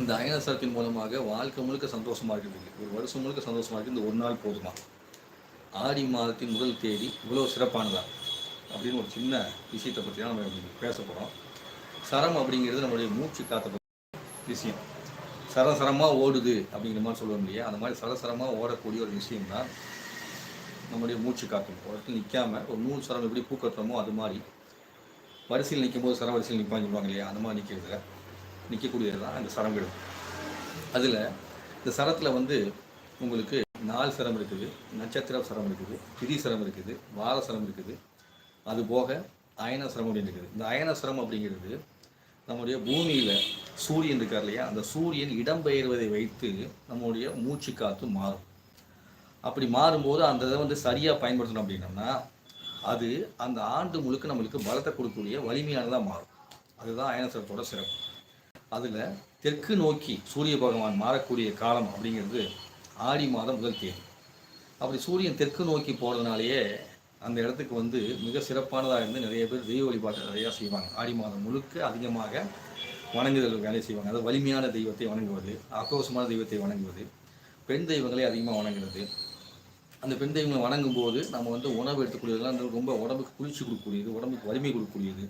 இந்த அயனசரத்தின் மூலமாக வாழ்க்கை முழுக்க சந்தோஷமாக இருக்குது ஒரு வருஷம் முழுக்க சந்தோஷமாக இருக்குது இந்த ஒரு நாள் போதுமா? ஆடி மாதத்தின் முதல் தேதி இவ்வளோ சிறப்பானதா? அப்படின்னு ஒரு சின்ன விஷயத்தை பற்றி தான் நம்ம பேச போகிறோம் சரம் அப்படிங்கிறது நம்மளுடைய மூச்சு காத்த விஷயம். சரசரமாக ஓடுது அப்படிங்கிற மாதிரி சொல்ல முடியாது அந்த மாதிரி சரசரமாக ஓடக்கூடிய ஒரு விஷயம் தான் நம்முடைய மூச்சு காற்று ஒரு இடத்துல நிற்காம ஒரு நூல் சரம் எப்படி பூ அது மாதிரி. வரிசையில் நிற்கும் போது சர வரிசையில் நிற்பாங்க சொல்லுவாங்க இல்லையா? அந்த மாதிரி நிற்கிறதுல நிற்கக்கூடியது தான் அந்த சரங்கள் அதில் இந்த சரத்தில் வந்து உங்களுக்கு நாள் சரம் இருக்குது நட்சத்திர சரம் இருக்குது திதி சரம் இருக்குது வார சரம் இருக்குது. அது போக அயன சிரமம் அப்படின்னு இருக்குது. இந்த அயன சிரமம் அப்படிங்கிறது நம்முடைய பூமியில் சூரியன் இருக்கார் இல்லையா? அந்த சூரியன் இடம்பெயர்வதை வைத்து நம்முடைய மூச்சு காற்று மாறும். அப்படி மாறும்போது அந்த இதை வந்து சரியாக பயன்படுத்தணும் அப்படின்னோம்னா அது அந்த ஆண்டு முழுக்க நம்மளுக்கு பலத்தை கொடுக்கக்கூடிய வலிமையானதாக மாறும். அதுதான் அயனசரத்தோட சிறப்பு. அதில் தெற்கு நோக்கி சூரிய பகவான் மாறக்கூடிய காலம் அப்படிங்கிறது ஆடி மாதம் முதல் தேதி. அப்படி சூரியன் தெற்கு நோக்கி போகிறதுனாலேயே அந்த இடத்துக்கு வந்து மிக சிறப்பானதாக இருந்து நிறைய பேர் தெய்வ வழிபாட்டை நிறையா செய்வாங்க. ஆடி மாதம் முழுக்க அதிகமாக வணங்குதல் வேலை செய்வாங்க. அதாவது வலிமையான தெய்வத்தை வணங்குவது ஆக்ரோஷமான தெய்வத்தை வணங்குவது பெண் தெய்வங்களை அதிகமாக வணங்குறது. அந்த பெண் தெய்வங்களை வணங்கும் போது நம்ம வந்து உணவு எடுத்துக்கூடியதெல்லாம் ரொம்ப உடம்புக்கு குளிர்ச்சி கொடுக்கக்கூடியது உடம்புக்கு வலிமை கொடுக்கக்கூடியது.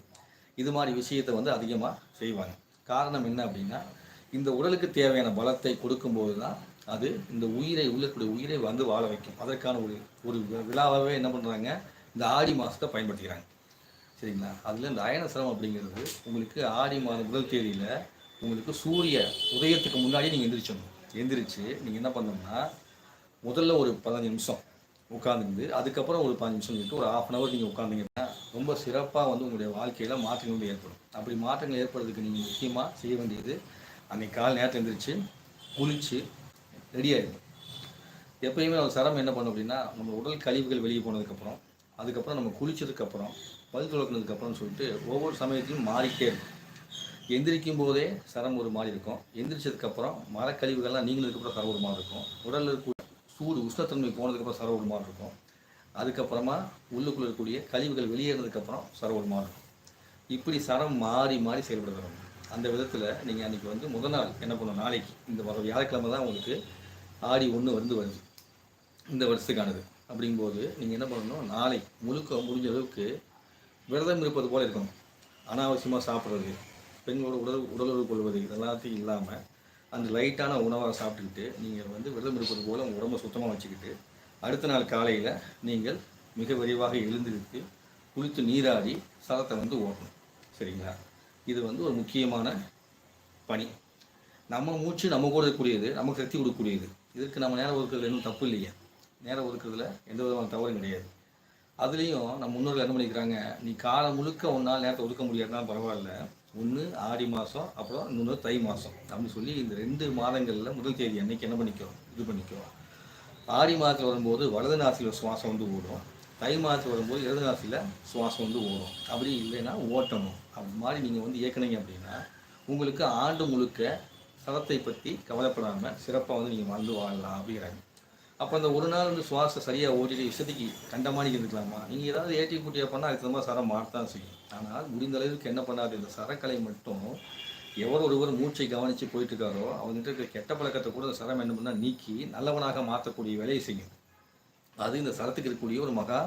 இது மாதிரி விஷயத்தை வந்து அதிகமாக செய்வாங்க. காரணம் என்ன அப்படின்னா இந்த உடலுக்கு தேவையான பலத்தை கொடுக்கும்போது தான் அது இந்த உயிரை உள்ளக்கூடிய உயிரை வந்து வாழ வைக்கும். அதற்கான ஒரு ஒரு விழாவாகவே என்ன பண்ணுறாங்க இந்த ஆடி மாதத்தை பயன்படுத்திக்கிறாங்க. சரிங்களா? அதில் இந்த அயனசரம் அப்படிங்கிறது உங்களுக்கு ஆடி மாதம் முதல் தேதியில் உங்களுக்கு சூரிய உதயத்துக்கு முன்னாடி நீங்கள் எந்திரிச்சிடணும். எந்திரிச்சு நீங்கள் என்ன பண்ணணும்னா முதல்ல ஒரு பதினஞ்சு நிமிஷம் உட்காந்துருந்து அதுக்கப்புறம் ஒரு பதினஞ்சு நிமிஷம் ஒரு ஆஃப் அன் ஹவர் நீங்கள் உட்காந்துங்க ரொம்ப சிறப்பாக வந்து உங்களுடைய வாழ்க்கையில் மாற்றங்கள் வந்து ஏற்படும். அப்படி மாற்றங்கள் ஏற்படுறதுக்கு நீங்கள் முக்கியமாக செய்ய வேண்டியது அன்னைக்கு காலை நேரத்தில் எழுந்திரிச்சு குளிச்சு ரெடியாகிடும் எப்பயுமே ஒரு சிரமம் என்ன பண்ணும் அப்படின்னா நம்ம உடல் கழிவுகள் வெளியே போனதுக்கப்புறம் அதுக்கப்புறம் நம்ம குளிச்சதுக்கப்புறம் பல் துளக்குனதுக்கப்புறம் சொல்லிட்டு ஒவ்வொரு சமயத்திலும் மாறிக்கிட்டே இருக்கும். எந்திரிக்கும் போதே சரம் ஒரு மாதிரி இருக்கும். எந்திரிச்சதுக்கப்புறம் மரக்கழிவுகள்லாம் நீங்களதுக்கப்புறம் சரம் ஒரு மாதிரி இருக்கும். உடலில் சூடு உஷ்ணத்தன்மை போனதுக்கப்புறம் சரம் ஒரு மாதிரி இருக்கும். அதுக்கப்புறமா உள்ளுக்குள்ள இருக்கக்கூடிய கழிவுகள் வெளியேறதுக்கப்புறம் சரம் மாறும். இப்படி சரம் மாறி மாறி செயல்படுறோம் அந்த விதத்தில் நீங்கள் அன்றைக்கி வந்து முதல் நாள் என்ன பண்ணணும்? நாளைக்கு. இந்த வர வியாழக்கிழமை தான் உங்களுக்கு ஆடி ஒன்று வந்து வருது. இந்த வருஷத்துக்கானது. அப்படிங்கும்போது நீங்கள் என்ன பண்ணணும்? நாளை முழுக்க முடிஞ்ச அளவுக்கு விரதம் இருப்பது போல இருக்கணும். அனாவசியமாக சாப்பிட்றது பெண்களோட உடல் உடலுறவு கொள்வது இதெல்லாத்தையும் இல்லாமல் அந்த லைட்டான உணவாக சாப்பிட்டுக்கிட்டு நீங்கள் வந்து விரதம் இருப்பது போல் உங்கள் உடம்பை சுத்தமாக வச்சுக்கிட்டு அடுத்த நாள் காலையில் நீங்கள் மிக விரைவாக எழுந்திருக்கு குளித்து நீராடி சதத்தை வந்து ஓட்டணும். சரிங்களா? இது வந்து ஒரு முக்கியமான பணி. நம்ம மூச்சு நம்ம கூட இருக்கக்கூடியது நமக்கு சக்தி கொடுக்கக்கூடியது. இதுக்கு நம்ம நேரம் ஒதுக்குறதுல இன்னும் தப்பு இல்லையா நேரம் ஒதுக்குறதுல எந்த விதமான தவறும் கிடையாது. அதுலேயும் நம்ம முன்னோர்கள் என்ன பண்ணிக்கிறாங்க நீ காலம் முழுக்க ஒன்றால் நேரத்தை ஒதுக்க முடியாதுன்னா பரவாயில்ல. ஒன்று ஆடி மாதம் அப்புறம் இன்னொன்று தை மாதம் அப்படின்னு சொல்லி இந்த ரெண்டு மாதங்களில் முதல் தேதி அன்னைக்கு என்ன பண்ணிக்கோ இது பண்ணிக்கோ ஆடி மாதத்தில் வரும்போது வலது நாசியில் சுவாசம் வந்து ஓடும் தை மாதத்தில் வரும்போது இடது நாசியில் சுவாசம் வந்து ஓடும் அப்படி இல்லைன்னா ஓட்டணும். அப்படி மாதிரி நீங்கள் வந்து இயக்கினீங்க அப்படின்னா உங்களுக்கு ஆண்டு முழுக்க சதத்தை பற்றி கவலைப்படாமல் சிறப்பாக வந்து நீங்கள் வாழ்ந்து வாழலாம் அப்படிங்கிறாங்க. அப்போ அந்த ஒரு நாள் வந்து சுவாசம் சரியாக ஓட்டிட்டு இஷ்டத்துக்கு கண்டமானிக்கு இருக்கலாமா நீங்கள் ஏதாவது ஏற்றி கூட்டியாக பண்ணால் அதுக்கு தகுந்த மாதிரி சரம் மாறத்தான் செய்யும். ஆனால் முடிந்த அளவுக்கு என்ன பண்ணாது? இந்த சரக்கலை மட்டும் எவர் ஒருவர் மூச்சை கவனித்து போயிட்டு இருக்காரோ அவங்ககிட்ட இருக்க கெட்ட பழக்கத்தை கூட இந்த சரம் என்ன பண்ணால் நீக்கி நல்லவனாக மாற்றக்கூடிய வேலையை செய்யும். அது இந்த சரத்துக்கு இருக்கக்கூடிய ஒரு மகா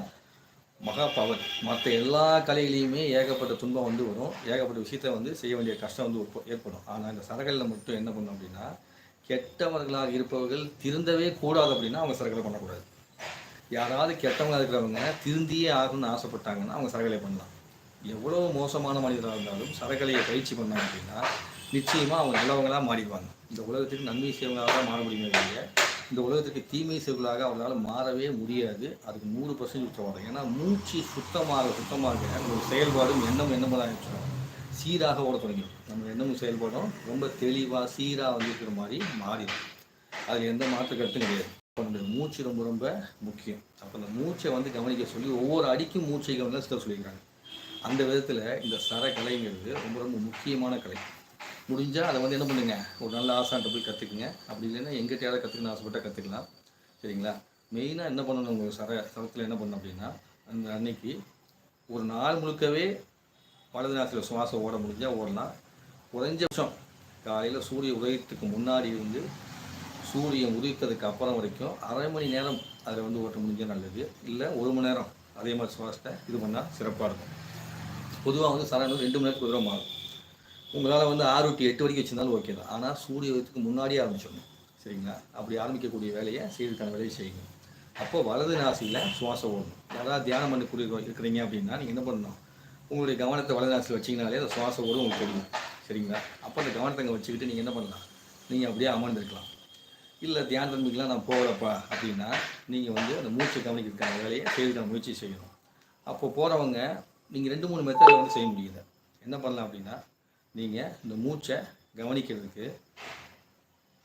மகா பவர். மற்ற எல்லா கலையிலையுமே ஏகப்பட்ட துன்பம் வந்து வரும். ஏகப்பட்ட விஷயத்தை வந்து செய்ய வேண்டிய கஷ்டம் வந்து ஏற்படும். ஆனால் இந்த சரகளில் மட்டும் என்ன பண்ணும் அப்படின்னா கெட்டவர்களாக இருப்பவர்கள் திருந்தவே கூடாது அப்படின்னா அவங்க சரகளை பண்ணக்கூடாது. யாராவது கெட்டவங்களாக இருக்கிறவங்க திருந்தியே ஆகணும்னு ஆசைப்பட்டாங்கன்னா அவங்க சரகளை பண்ணலாம். எவ்வளோ மோசமான மனிதராக இருந்தாலும் சரகலையை பயிற்சி பண்ணாங்க அப்படின்னா நிச்சயமாக அவங்க நல்லவங்களாக மாறிடுவாங்க. இந்த உலகத்துக்கு நன்மை செய்வங்களாக தான் மாற முடியுமே ஒழிய இந்த உலகத்துக்கு தீமை செய்வர்களாக அவங்களால மாறவே முடியாது. அதுக்கு நூறு பர்சன்ட் உத்தரவாதம். ஏன்னா மூச்சு சுத்தமாக சுத்தமாக ஒரு செயல்பாடும் எண்ணம் எண்ணமாக ஆரம்பிச்சிடும் சீராக ஓட தொடங்கிடும். நம்ம எண்ணமும் செயல்பாடும் ரொம்ப தெளிவாக சீராக வந்து இருக்கிற மாதிரி மாறிடும். அதில் எந்த மாற்று கருத்தும் கிடையாது. அப்போ நம்முடைய மூச்சு ரொம்ப ரொம்ப முக்கியம். அப்போ அந்த மூச்சை வந்து கவனிக்க சொல்லி ஒவ்வொரு அடிக்கும் மூச்சை கவனிக்க சில சொல்லியிருக்காங்க. அந்த விதத்தில் இந்த சர கலைங்கிறது ரொம்ப ரொம்ப முக்கியமான கலை. முடிஞ்சால் அதை வந்து என்ன பண்ணுங்க? ஒரு நல்ல ஆசான்ட்ட போய் கற்றுக்குங்க அப்படி இல்லைன்னா எங்கிட்டயாவது கற்றுக்கணும் ஆசைப்பட்டால் கற்றுக்கலாம் சரிங்களா? மெயினாக என்ன பண்ணணும்? உங்கள் சர சரத்தில் என்ன பண்ணணும் அப்படின்னா அந்த அன்னைக்கு ஒரு நாள் முழுக்கவே வலது நாசில் சுவாசம் ஓட முடிஞ்சால் ஓடலாம். குறைஞ்சபட்சம் காலையில் சூரிய உதயத்துக்கு முன்னாடி இருந்து சூரியன் உதித்ததுக்கு அப்புறம் வரைக்கும் அரை மணி நேரம் அதில் வந்து ஓட்ட முடிஞ்சால் நல்லது. இல்லை ஒரு மணி நேரம் அதே மாதிரி சுவாசத்தை இது பண்ணால் சிறப்பாக இருக்கும். பொதுவாக வந்து சரணம் ரெண்டு மணி நேரத்துக்கு ஒரு தடவை மாறும். உங்களால் வந்து ஆறு டு எட்டு வரைக்கும் வச்சிருந்தாலும் ஓகே தான். ஆனால் சூரிய உதயத்துக்கு முன்னாடியே ஆரம்பிச்சிடணும். சரிங்களா? அப்படி ஆரம்பிக்கக்கூடிய வேலையை செய்யறதுக்கான வேலையை செய்யுங்க அப்போ வலது நாசியில் சுவாசம் ஓடணும் யாராவது தியானம் பண்ணி கூடிய இருக்கிறீங்க அப்படின்னா நீங்கள் என்ன பண்ணணும்? உங்களுடைய கவனத்தை வலது நாசியில் வச்சிங்கனாலே அந்த சுவாசம் ஓடும் உங்களுக்கு தெரியும். சரிங்களா? அப்போ அந்த கவனத்தை அங்கே வச்சுக்கிட்டு நீங்கள் என்ன பண்ணலாம்? நீங்கள் அப்படியே அமர்ந்துருக்கலாம். இல்லை தியான தன்மைக்கெலாம் நான் போகலப்பா அப்படின்னா நீங்கள் வந்து அந்த மூச்சை கவனிக்கிறதுக்கான வேலையை செய்யறதுக்கான முயற்சி செய்யணும். அப்போ போகிறவங்க நீங்கள் ரெண்டு மூணு மெத்தடில் வந்து செய்ய முடியுது. என்ன பண்ணலாம் அப்படின்னா நீங்கள் இந்த மூச்சை கவனிக்கிறதுக்கு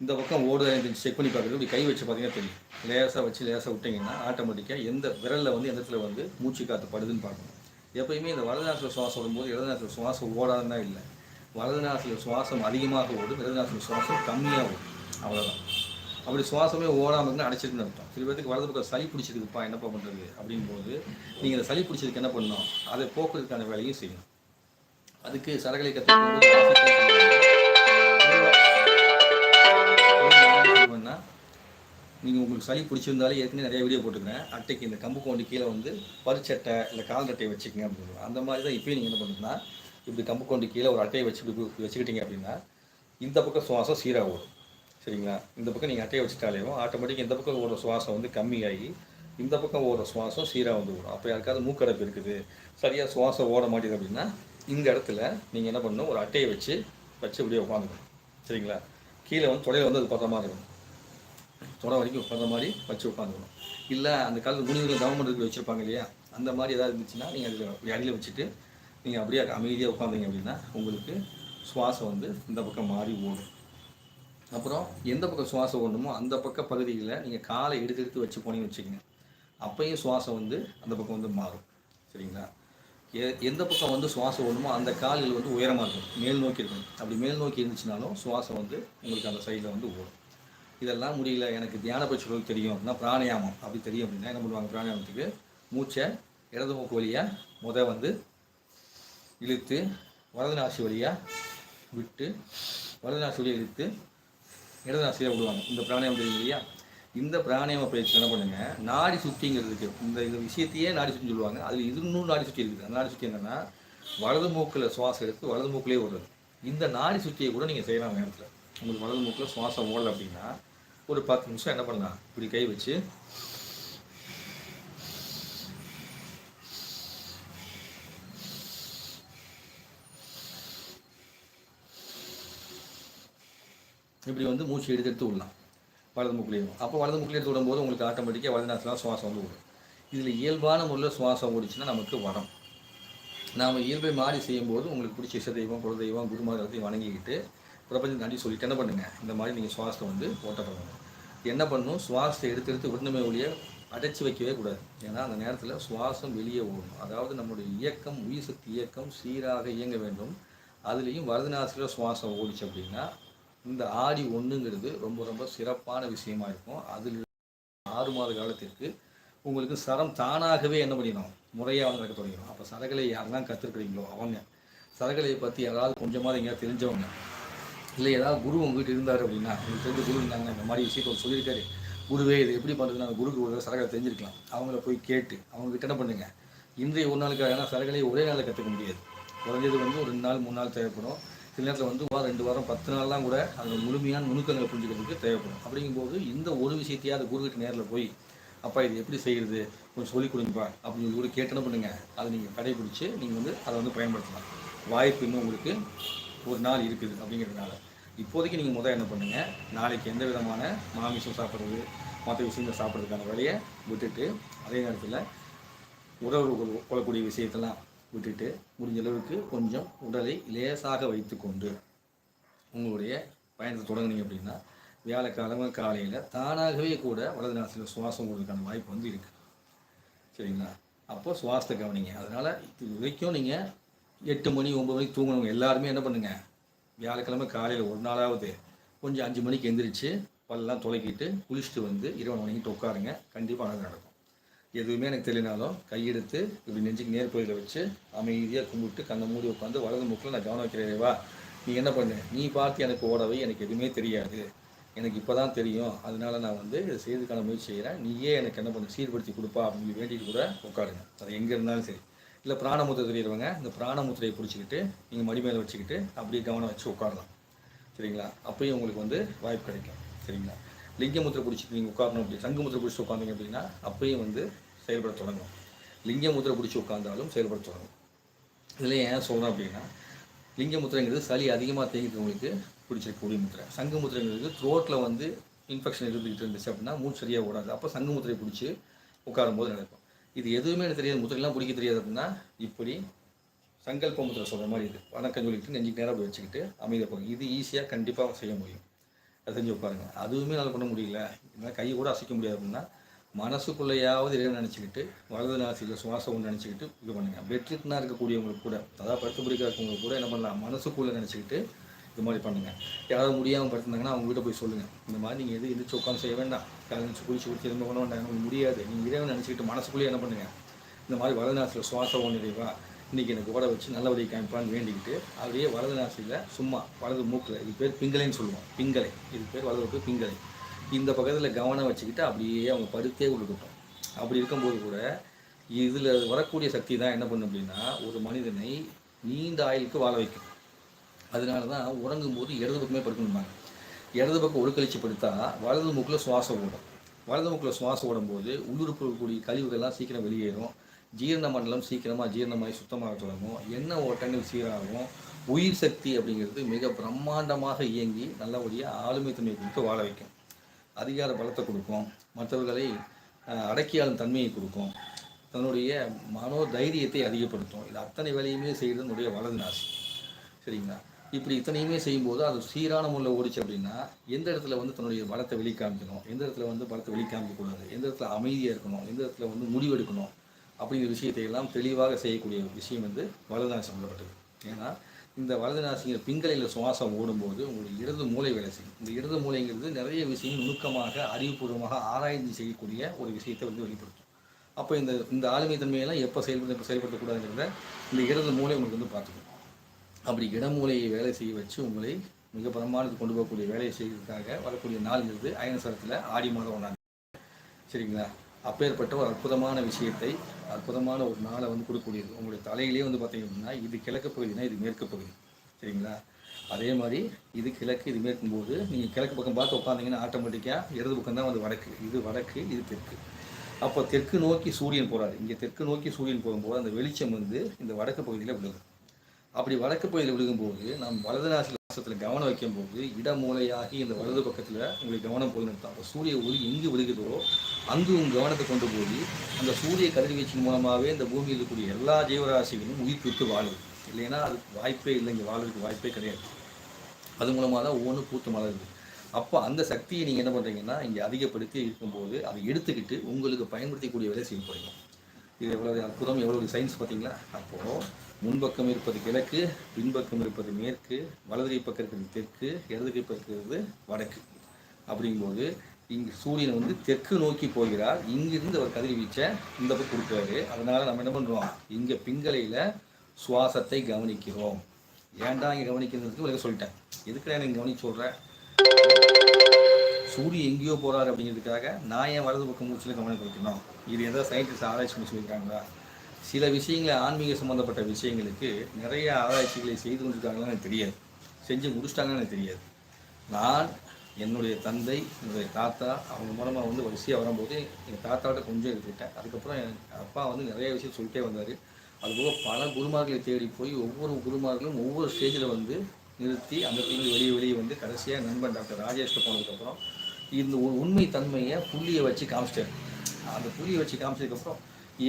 இந்த பக்கம் ஓடுதல் செக் பண்ணி பார்க்குறது இப்படி கை வச்சு பார்த்தீங்கன்னா தெரியும். லேசாக வச்சு லேசாக விட்டிங்கன்னா ஆட்டோமேட்டிக்காக எந்த விரலில் வந்து எந்த இடத்துல வந்து மூச்சு காற்று படுதுன்னு பார்க்கணும். எப்பயுமே இந்த வலது நாசில் சுவாசம் விடும்போது இடது நாசில் சுவாசம் ஓடாதுன்னா இல்லை. வலது நாசில் சுவாசம் அதிகமாக ஓடும் இடது நாசில் சுவாசம் கம்மியாக ஓடும். அவ்வளோதான் அப்படி சுவாசமே ஓடாமல் இருந்தால் அடைச்சிருக்குன்னு அர்த்தம். சில பேருக்கு வலது பக்கம் சளி பிடிச்சிருக்குப்பா என்னப்பா பண்ணுறது அப்படிங்கும்போது நீங்கள் இந்த சளி பிடிச்சதுக்கு என்ன பண்ணணும்? அதை போக்குறதுக்கான வேலையும் செய்யணும். அதுக்கு சரகளை கற்றுக்கணும்னா நீங்கள் உங்களுக்கு சளி பிடிச்சிருந்தாலே ஏற்கனவே நிறைய வீடியோ போட்டுக்கிறேன். அட்டைக்கு இந்த கம்பு கொண்டு கீழே வந்து பரிச்சட்டை இல்லை கால் அட்டையை வச்சுக்கங்க அப்படின்னு அந்த மாதிரி தான் இப்போயும் நீங்கள் என்ன பண்ணுறீங்கன்னா இப்படி கம்பு கொண்டு கீழே ஒரு அட்டையை வச்சு வச்சுக்கிட்டீங்க அப்படின்னா இந்த பக்கம் சுவாசம் சீராக ஓடும். சரிங்களா? இந்த பக்கம் நீங்கள் அட்டையை வச்சுட்டாலேயும் ஆட்டோமேட்டிக் இந்த பக்கம் ஓடுற சுவாசம் வந்து கம்மியாகி இந்த பக்கம் ஓடுற சுவாசம் சீராக வந்து விடும். அப்போ யாருக்காவது மூக்கடைப்பு இருக்குது. சரியாக சுவாசம் ஓட மாட்டேங்குது அப்படின்னா இந்த இடத்துல நீங்கள் என்ன பண்ணணும்? ஒரு அட்டையை வச்சு வச்சு இப்படியே உட்காந்துக்கணும். சரிங்களா? கீழே வந்து தொடையில் வந்து அது பத்திரமா இருக்கணும். தொடை வரைக்கும் உட்காந்த மாதிரி வச்சு உட்காந்துக்கணும். இல்லை அந்த காலத்து முனிவர்கள் கவர்மெண்ட்டுக்கு வச்சுருப்பாங்க இல்லையா? அந்த மாதிரி ஏதாவது இருந்துச்சுன்னா நீங்கள் அதில் அடியில் வச்சுட்டு நீங்கள் அப்படியே அமைதியாக உட்காந்தீங்க அப்படின்னா உங்களுக்கு சுவாசம் வந்து இந்த பக்கம் மாறி ஓடும். அப்புறம் எந்த பக்கம் சுவாசம் ஓடணுமோ அந்த பக்க பகுதியில் நீங்கள் காலை எடுத்து எடுத்து வச்சு போனீங்கன்னு வச்சுக்கோங்க. அப்பயும் சுவாசம் வந்து அந்த பக்கம் வந்து மாறும். சரிங்களா? எ எந்த பக்கம் வந்து சுவாசம் ஓடணுமோ அந்த கால்கள் வந்து உயரமாக இருக்கும். மேல் நோக்கி இருக்கும். அப்படி மேல் நோக்கி இருந்துச்சுனாலும் சுவாசம் வந்து உங்களுக்கு அந்த சைடில் வந்து ஓடும். இதெல்லாம் முடியல. எனக்கு தியான பயிற்சிகளுக்கு தெரியும் அப்படின்னா பிராணாயாமம். அப்படி தெரியும் அப்படின்னா என்ன பண்ணுவாங்க? பிராணாயாமத்துக்கு மூச்சை இடது மூக்கு வழியாக முத வந்து இழுத்து வரதநாசி நாசி வழியாக விட்டு வரதநாசி நாசி வழியாக இழுத்து இடது விடுவாங்க. இந்த பிராணாயம் தெரியும் இல்லையா? இந்த பிராணாயாம பயிற்சி என்ன பண்ணுங்க? நாடி சுத்திங்கிறதுக்கு இந்த இந்த விஷயத்தையே நாடி சுத்தி சொல்லுவாங்க. அதில் இது இன்னும் நாடி சுத்தி இருக்குது. அந்த நாடி சுத்தி என்னன்னா வலது மூக்கில் சுவாசம் எடுத்து வலது மூக்கிலே விடுறது இந்த நாடி சுத்தியை கூட நீங்கள் செய்யலாம் நேரத்தில். உங்களுக்கு வலது மூக்கில் சுவாசம் ஓடலை அப்படின்னா ஒரு பத்து நிமிஷம் என்ன பண்ணலாம்? இப்படி கை வச்சு இப்படி வந்து மூச்சு எடுத்து எடுத்து விடலாம். வலது மூக்குலேயும் அப்போ வலது மூக்கில் எடுத்து விடும்போது உங்களுக்கு ஆட்டோமேட்டிக்காக வலது நேரத்தில் சுவாசம் வந்து விடும். இதில் இயல்பான முறையில் சுவாசம் ஓடிச்சுன்னா நமக்கு வரம். நாம் இயல்பை மாறி செய்யும்போது உங்களுக்கு பிடிச்ச இசை தெய்வம் குல தெய்வம் வணங்கிக்கிட்டு பிரபஞ்சம் தாண்டி சொல்லிட்டு என்ன பண்ணுங்கள் இந்த மாதிரி நீங்கள் சுவாசத்தை வந்து ஓட்ட என்ன பண்ணணும்? சுவாசத்தை எடுத்து எடுத்து விடணுமே ஒழிய அடைச்சி வைக்கவே கூடாது. ஏன்னா அந்த நேரத்தில் சுவாசம் வெளியே ஓடணும். அதாவது நம்மளுடைய இயக்கம் உயிர் சக்தி இயக்கம் சீராக இயங்க வேண்டும். அதுலேயும் வரதநாசியில் சுவாசம் ஓடிச்சு அப்படின்னா இந்த ஆடி ஒன்றுங்கிறது ரொம்ப ரொம்ப சிறப்பான விஷயமா இருக்கும். அதில் ஆறு மாத காலத்திற்கு உங்களுக்கு சரம் தானாகவே என்ன பண்ணிடும்? முறையாக நடக்க தொடங்கிடும். அப்போ சரகலை யாரெல்லாம் கற்றுருக்குறீங்களோ அவங்க. சரகலையை பற்றி யாராவது கொஞ்சமாவது எங்கேயாவது தெரிஞ்சவங்க. இல்லை ஏதாவது குரு உங்ககிட்ட இருந்தார் அப்படின்னா உங்களுக்கு தெரிஞ்ச குரு இருந்தாங்க இந்த மாதிரி விஷயத்தை அவர் சொல்லியிருக்காரு. குருவே இது எப்படி பண்ணுறதுன்னு அந்த குருக்கு ஒரு சரகலை தெரிஞ்சிருக்கலாம். அவங்கள போய் கேட்டு அவங்ககிட்ட என்ன பண்ணுங்கள் இன்றைய ஒரு நாளுக்கு ஏன்னா சரகலையை ஒரே நாளில் கற்றுக்க முடியாது. குறைஞ்சது வந்து ஒரு ரெண்டு நாள் மூணு நாள் தேவைப்படும். சில நேரத்தில் வந்து வாரம் ரெண்டு வாரம் பத்து நாள்லாம் கூட அதில் முழுமையான நுணுக்கங்களை புரிஞ்சுக்கிறதுக்கு தேவைப்படும். அப்படிங்கும்போது இந்த ஒரு விஷயத்தையாவது குருக்கிட்ட நேரில் போய் அப்பா இது எப்படி செய்கிறது கொஞ்சம் சொல்லிக் கொடுங்கப்பா அப்படின்னு சொல்லி கூட கேட்டன பண்ணுங்கள் அதை நீங்கள் கடைபிடிச்சு நீங்கள் வந்து அதை வந்து பயன்படுத்தலாம். வாய்ப்பு இன்னும் உங்களுக்கு ஒரு நாள் இருக்குது அப்படிங்கிறதுனால. இப்போதைக்கு நீங்கள் முதல் என்ன பண்ணுங்கள் நாளைக்கு எந்த விதமான மாமிசம் சாப்பிட்றது மற்ற விஷயங்கள் சாப்பிட்றதுக்கான வேலையை விட்டுட்டு அதே நேரத்தில் உறவு கொள்ளக்கூடிய விஷயத்தெல்லாம் விட்டுட்டு முடிஞ்ச அளவுக்கு கொஞ்சம் உடலை லேசாக வைத்துக்கொண்டு உங்களுடைய பயணத்தை தொடங்குனீங்க அப்படின்னா வியாழக்கிழமை காலையில் தானாகவே கூட வலது நாசில் சுவாசம் விடுறதுக்கான வாய்ப்பு வந்து இருக்குது சரிங்களா? அப்போ சுவாசத்தை கவனிங்க. அதனால் இது வரைக்கும் நீங்கள் எட்டு மணி ஒம்பது மணிக்கு தூங்கணும் எல்லாருமே என்ன பண்ணுங்கள் வியாழக்கிழமை காலையில் ஒரு நாளாவது கொஞ்சம் அஞ்சு மணிக்கு எந்திரிச்சு பல்லெல்லாம் துளைக்கிட்டு குளிச்சுட்டு வந்து இருபது மணிக்கிட்டு உட்காருங்க. கண்டிப்பாக நல்லது நடக்கும். எதுவுமே எனக்கு தெரியலனாலும் கையெடுத்து இப்படி நெஞ்சுக்கு நேர் கோயிலில் வச்சு அமைதியாக கும்பிட்டு கண்ணை மூடி உட்காந்து வலது மூக்கில் நான் கவனம் வைக்கிறேவா நீ என்ன பண்ணு? நீ பார்த்து எனக்கு ஓடவை எனக்கு எதுவுமே தெரியாது. எனக்கு இப்போ தான் தெரியும். அதனால நான் வந்து இதை செய்யறதுக்கான முயற்சி செய்கிறேன் நீயே எனக்கு என்ன பண்ணு? சீர்படுத்தி கொடுப்பா அப்படின்னு வேண்டிட்டு கூட உட்காருங்க. அது எங்கே இருந்தாலும் சரி. இல்லை பிராணமுத்திரை தெரியறவங்க இந்த பிராணமுத்திரையை பிடிச்சிக்கிட்டு நீங்கள் மடி மேலே வச்சுக்கிட்டு அப்படியே கவனம் வச்சு உட்காரலாம். சரிங்களா? அப்பயும் உங்களுக்கு வந்து வாய்ப்பு கிடைக்கும். சரிங்களா? லிங்கமுத்திரை பிடிச்சி நீங்கள் உட்காரணும் அப்படி சங்கமுத்திரை பிடிச்சி உட்காந்தீங்க அப்படின்னா அப்பயும் வந்து செயல்பட தொடங்கும். லிங்கமுத்திரை பிடிச்சி உட்காந்தாலும் செயல்பட தொடங்கும். இதில் ஏன் சொல்கிறேன் அப்படின்னா லிங்கமுத்திரைங்கிறது சளி அதிகமாக தேங்கிக்கிறவங்களுக்கு பிடிச்சிருக்கக்கூடிய முத்திரை. சங்கமுத்திரைங்கிறது த்ரோட்டில் வந்து இன்ஃபெக்ஷன் இருந்துகிட்டு இருந்துச்சு அப்படின்னா மூச்சு சரியாக ஓடாது. அப்போ சங்கமுத்திரை பிடிச்சி உட்காரும்போது நடக்கும். இது எதுவுமே எனக்கு தெரியாது. முத்திரைலாம் பிடிக்க தெரியாது அப்படின்னா இப்படி சங்கல்ப முத்திரை சொல்கிற மாதிரி இது. வணக்கம் சொல்லிட்டு நெஞ்சுக்கு நேராக போய் வச்சுக்கிட்டு அமைதியாக போகும் இது ஈஸியாக கண்டிப்பாக செய்ய முடியும். செஞ்சு உட்காருங்க. அதுவுமே நல்லா பண்ண முடியல. இதனால் கை கூட அசைக்க முடியாது அப்படின்னா மனசுக்குள்ளேயாவது இறைவன் நினச்சிக்கிட்டு வலது நாசியில் சுவாசம் ஒன்று நினச்சிக்கிட்டு இது பண்ணுங்க. பெட்ரிட்னா இருக்கக்கூடியவங்களுக்கு கூட அதாவது படுத்து பிடிக்க இருக்கவங்களுக்கு கூட என்ன பண்ணலாம்? மனசுக்குள்ளே நினச்சிக்கிட்டு இது மாதிரி பண்ணுங்கள் யாராவது முடியாமல் படுத்திருந்தாங்கன்னா அவங்க வீட்டை போய் சொல்லுங்கள் இந்த மாதிரி நீங்கள் எது எந்திரிச்சு உட்காந்து செய்ய வேண்டாம். கழிச்சு குளிச்சு குடிச்சு எதுவுமே பண்ண வேண்டாம். எனக்கு முடியாது. நீங்கள் இறைவன் நினச்சிக்கிட்டு மனசுக்குள்ளேயே என்ன பண்ணுங்க? இந்த மாதிரி வலது நாசியில் சுவாசம் ஒன்று நிறைவா இன்றைக்கி எனக்கு ஓட வச்சு நல்லபடியாக காமிப்பான்னு வேண்டிக்கிட்டு அப்படியே வலது நாசியில் சும்மா வலது மூக்கில் இது பேர் பிங்கலைன்னு சொல்லுவோம். பிங்கலை. இது பேர் வலது பேர் பிங்கலை. இந்த பக்கத்தில் கவனம் வச்சுக்கிட்டு அப்படியே அவங்க படுத்தே கொடுக்கட்டும் அப்படி இருக்கும்போது கூட இதில் வரக்கூடிய சக்தி தான் என்ன பண்ணும் அப்படின்னா ஒரு மனிதனை நீண்ட ஆயுளுக்கு வாழ வைக்கும். அதனால தான் உறங்கும் போது இடது பக்கமே படுக்கணும்பாங்க. இடது பக்கம் ஒழுக்கழிச்சு படுத்தா வலது மூக்கில் சுவாசம் ஓடும். வலது மூக்கில் சுவாசம் ஓடும்போது உள்ளுறுப்பு இருக்கக்கூடிய கழிவுகள்லாம் சீக்கிரம் வெளியேறும். ஜீரண மண்டலம் சீக்கிரமாக ஜீரணமாகி சுத்தமாக தொடங்கும் எண்ணெய் ஓட்டங்கள் சீராகும் உயிர் சக்தி அப்படிங்கிறது மிக பிரம்மாண்டமாக இயங்கி நல்லபடியாக ஆளுமை தன்மை கொடுத்து வாழ வைக்கும். அதிகார பலத்தை கொடுக்கும். மற்றவர்களை அடக்கியாளும் தன்மையை கொடுக்கும். தன்னுடைய மனோ தைரியத்தை அதிகப்படுத்தும். இது அத்தனை வேலையுமே செய்கிறது என்னுடைய வலது நாசி. சரிங்களா? இப்படி இத்தனையுமே செய்யும்போது அது சீரான முறையில் ஓடிச்சு அப்படின்னா எந்த இடத்துல வந்து தன்னுடைய பலத்தை வெளிக்காமிக்கணும்? எந்த இடத்துல வந்து பலத்தை வெளிக்காமிக்கக்கூடாது எந்த இடத்துல அமைதியாக இருக்கணும்? எந்த இடத்துல வந்து முடிவெடுக்கணும்? அப்படிங்கிற விஷயத்தை எல்லாம் தெளிவாக செய்யக்கூடிய விஷயம் வந்து வலதுநாசி சம்மந்தப்பட்டது ஏன்னா இந்த வலதுநாசிங்கிற பிங்கலையில் சுவாசம் ஓடும்போது உங்களுக்கு இடது மூளை வேலை செய்யும். இந்த இடது மூளைங்கிறது நிறைய விஷயம் நுணுக்கமாக அறிவுபூர்வமாக ஆராய்ந்து செய்யக்கூடிய ஒரு விஷயத்தை வந்து வெளிப்படுத்தும். அப்போ இந்த இந்த ஆளுமை தன்மையெல்லாம் எப்போ செயல்படுத்த எப்போ செயல்படுத்தக்கூடாதுங்கிறத இந்த இடது மூளை உங்களுக்கு வந்து பார்த்துக்கும். அப்படி இடமூலையை வேலை செய்ய வச்சு உங்களை மிக பிரமாணத்துக்கு கொண்டு போகக்கூடிய வேலையை செய்வதற்காக வரக்கூடிய நாள்ங்கிறது அயனசரத்தில் ஆடி மாதம் ஒன்றாம் சரிங்களா? அப்பேற்பட்ட ஒரு அற்புதமான விஷயத்தை அற்புதமான ஒரு நாளை வந்து கொடுக்கக்கூடியது. உங்களுடைய தலையிலே வந்து பார்த்தீங்க அப்படின்னா இது கிழக்கு பகுதினா இது மேற்கு பகுதி. சரிங்களா? அதே மாதிரி இது கிழக்கு இது மேற்கும்போது நீங்கள் கிழக்கு பக்கம் பார்த்து உட்காந்தீங்கன்னா ஆட்டோமேட்டிக்காக இடது பக்கம் தான் வந்து வடக்கு. இது வடக்கு இது தெற்கு. அப்போ தெற்கு நோக்கி சூரியன் போகிறாரு இங்கே தெற்கு நோக்கி சூரியன் போகும்போது அந்த வெளிச்சம் வந்து இந்த வடக்கு பகுதியில் விழுது அப்படி வடக்கு பகுதியில் விழுகும்போது நாம் வலது நாசி வாசத்தில் கவனம் வைக்கும்போது இடமூலையாகி இந்த வலது பக்கத்தில் உங்களுக்கு கவனம் போய் நிறுத்தும் அப்போ சூரிய ஒளி எங்கு விழுகுதோ அங்கு உங்கள் கவனத்தை கொண்டு போய் அந்த சூரிய கதிர்வீச்சின் மூலமாகவே இந்த பூமியில் இருக்கக்கூடிய எல்லா ஜீவராசிகளும் உயிர் பெற்று வாழுது இல்லைன்னா அதுக்கு வாய்ப்பே இல்லை இங்கே வாழ்றதுக்கு வாய்ப்பே கிடையாது. அது மூலமாக தான் ஒவ்வொன்றும் பூத்து மலருது. அப்போ அந்த சக்தியை நீங்கள் என்ன பண்ணுறீங்கன்னா இங்கே அதிகப்படுத்தி இருக்கும்போது அதை எடுத்துக்கிட்டு உங்களுக்கு பயன்படுத்தக்கூடிய வேலை செய்ய போகிறீங்க இது எவ்வளவு அற்புதம் எவ்வளவு சயின்ஸ் பார்த்தீங்களா? அப்போது முன்பக்கம் இருப்பது கிழக்கு பின்பக்கம் இருப்பது மேற்கு வலது கை பக்கம் இருக்கிறது தெற்கு இடது கை பக்கம் இருக்கிறது வடக்கு. அப்படிங்கும்போது இங்கு சூரியன் வந்து தெற்கு நோக்கி போகிறார். இங்கிருந்து அவர் கதிர்வீச்சை இந்த பக்கம் கொடுக்குறாரு. அதனால நம்ம என்ன பண்ணுறோம் இங்கே பிங்கலையில் சுவாசத்தை கவனிக்கிறோம். ஏன்டா இங்கே கவனிக்கிறதுக்கு உங்களுக்கு சொல்லிட்டேன். எதுக்குடா எனக்கு கவனிக்க சொல்கிறேன் சூரியன் எங்கேயோ போகிறார் அப்படிங்கிறதுக்காக நான் ஏன் வலது பக்கம் மூச்சில் கவனம் கொடுக்கணும் இது எதாவது சயின்டிஸ்ட் ஆராய்ச்சி பண்ணி சொல்லியிருக்காங்களா? சில விஷயங்களை ஆன்மீக சம்மந்தப்பட்ட விஷயங்களுக்கு நிறைய ஆராய்ச்சிகளை செய்து கொண்டிருக்காங்களான்னு எனக்கு தெரியாது. செஞ்சு முடிச்சிட்டாங்கன்னு எனக்கு தெரியாது. நான் என்னுடைய தந்தை என்னுடைய தாத்தா அவங்க மூலமாக வந்து வரிசையாக வரும்போது எங்கள் தாத்தாவோட கொஞ்சம் எடுத்துக்கிட்டேன். அதுக்கப்புறம் என் அப்பா வந்து நிறைய விஷயம் சொல்லிட்டே வந்தார். அதுபோக பல குருமார்களை தேடி போய் ஒவ்வொரு குருமார்களும் ஒவ்வொரு ஸ்டேஜில் வந்து நிறுத்தி அந்த இடத்துல வெளியே வெளியே வந்து கடைசியாக நண்பன் டாக்டர் ராஜேஷ்ட போனதுக்கப்புறம் இந்த உண்மை தன்மையை புள்ளியை வச்சு காமிச்சிட்டேன். அந்த புள்ளியை வச்சு காமிச்சதுக்கப்புறம்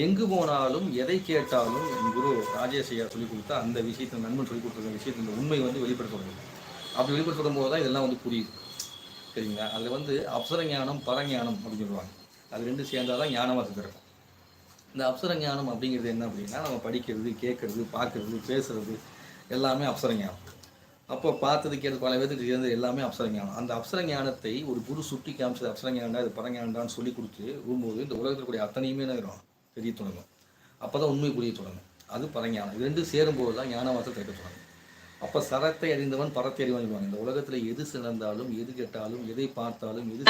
எங்கு போனாலும் எதை கேட்டாலும் என் குரு ராஜேஷ் ஐயா சொல்லிக் கொடுத்தா அந்த விஷயத்தை நண்பன் சொல்லிக் கொடுத்த விஷயத்தை இந்த உண்மை வந்து வெளிப்படுத்த முடியும் அப்படி வெளிப்படுத்தும் போது தான் இதெல்லாம் வந்து புரியுது. சரிங்களா? அதில் வந்து அப்சர ஞானம் பரஞானம் அப்படின்னு சொல்லுவாங்க. அது ரெண்டும் சேர்ந்தாதான் தான் ஞானமாக சித்திருக்கும் இந்த அப்சர ஞானம் அப்படிங்கிறது என்ன அப்படின்னா நம்ம படிக்கிறது கேட்கறது பார்க்கறது பேசுறது எல்லாமே அப்சர ஞானம் அப்போ பார்த்ததுக்கு பல பேருக்கு சேர்ந்து எல்லாமே அப்சர ஞானம் அந்த அப்சர ஞானத்தை ஒரு குரு சுட்டி காமிச்சது அப்சர ஞானம்டா இது பரஞானம்டான்னு சொல்லி கொடுத்து விடும்போது இந்த உலகத்தில் கூடிய அத்தனையுமே நேரம் தெரிய தொடங்கும். அப்போ தான் உண்மை புரிய தொடங்கும். அது பரஞானம். இது ரெண்டும் சேரும்போது தான் ஞானவாசம் கேட்க தொடங்கும். அப்போ சரத்தை அறிந்தவன் பரத்தை அறிவான் இந்த உலகத்தில் எது சிறந்தாலும் எது கெட்டாலும் எதை பார்த்தாலும் எது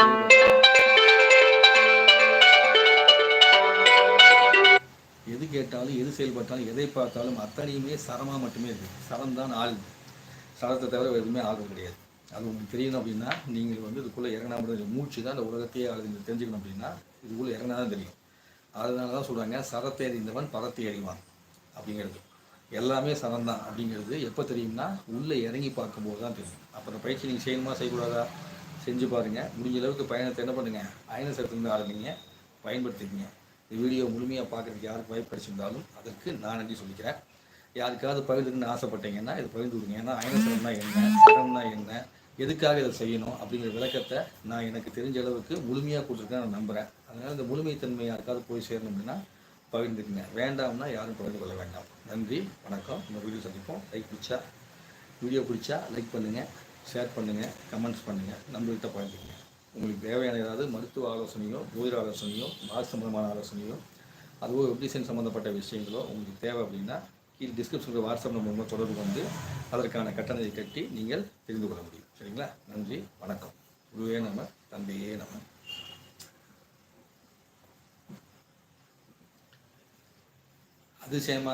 எது கேட்டாலும் எது செயல்பட்டாலும் எதை பார்த்தாலும் அத்தனையுமே சரமாக மட்டுமே இருக்குது சரம் தான் ஆளுது சரத்தை தவிர எதுவுமே ஆகிறது கிடையாது அது உங்களுக்கு தெரியணும் அப்படின்னா நீங்கள் வந்து இதுக்குள்ளே இறங்கினா மட்டும் மூச்சு தான் இந்த உலகத்தையே ஆளுது தெரிஞ்சுக்கணும் அப்படின்னா இதுக்குள்ளே இறங்கினா தான் தெரியும். அதனால தான் சொல்கிறாங்க சரத்தை அறிந்தவன் பரத்தை அறிவான் அப்படிங்கிறது. எல்லாமே சரம் தான் அப்படிங்கிறது எப்போ தெரியும்னா உள்ளே இறங்கி பார்க்கும்போது தான் தெரியும். அப்போ அந்த பயிற்சி நீங்கள் செய்யணுமா செய்யக்கூடாதா? செஞ்சு பாருங்கள் முடிஞ்ச அளவுக்கு பயணத்தை என்ன பண்ணுங்கள் அயன சரத்துலேருந்து ஆரம்பிங்க. பயன்படுத்திக்கிங்க. இந்த வீடியோ முழுமையாக பார்க்குறதுக்கு யாருக்கு வாய்ப்பு கிடைச்சிருந்தாலும் அதற்கு நான் நன்றி சொல்லிக்கிறேன். யாருக்காவது பகிர்ந்துன்னு ஆசைப்பட்டீங்கன்னா இது பகிர்ந்து கொடுங்க ஏன்னா அயனசரம்னா என்ன சரம்னா என்ன எதுக்காக இதை செய்யணும் அப்படிங்கிற விளக்கத்தை நான் எனக்கு தெரிஞ்ச அளவுக்கு முழுமையாக கொடுத்துருக்கேன் நான் நம்புகிறேன் அதனால் இந்த முழுமைத்தன்மை யாருக்காவது போய் சேரணும் அப்படின்னா பகிர்ந்துக்குங்க. வேண்டாம்னா யாரும் பகிர்ந்து கொள்ள வேண்டாம். நன்றி வணக்கம். இந்த வீடியோ சந்திப்போம். லைக் பிடிச்சா வீடியோ பிடிச்சா லைக் பண்ணுங்கள் ஷேர் பண்ணுங்கள் கமெண்ட்ஸ் பண்ணுங்கள் நம்மள்கிட்ட பகிர்ந்துக்குங்க. உங்களுக்கு தேவையான ஏதாவது மருத்துவ ஆலோசனையோ ஜோதிட ஆலோசனையோ மார்க் சம்பந்தமான ஆலோசனையோ அதுவோ வெப்டிசைன் சம்மந்தப்பட்ட விஷயங்களோ உங்களுக்கு தேவை அப்படின்னா கீழே டிஸ்கிரிப்ஷனில் வாட்ஸ்அப் நம்பர் மூலம் தொடர்பு கொண்டு அதற்கான கட்டணத்தை கட்டி நீங்கள் தெரிந்து கொள்ள முடியும். சரிங்களா? நன்றி வணக்கம். குருவே நம்ம தந்தையே நம்ம அதிசயமாக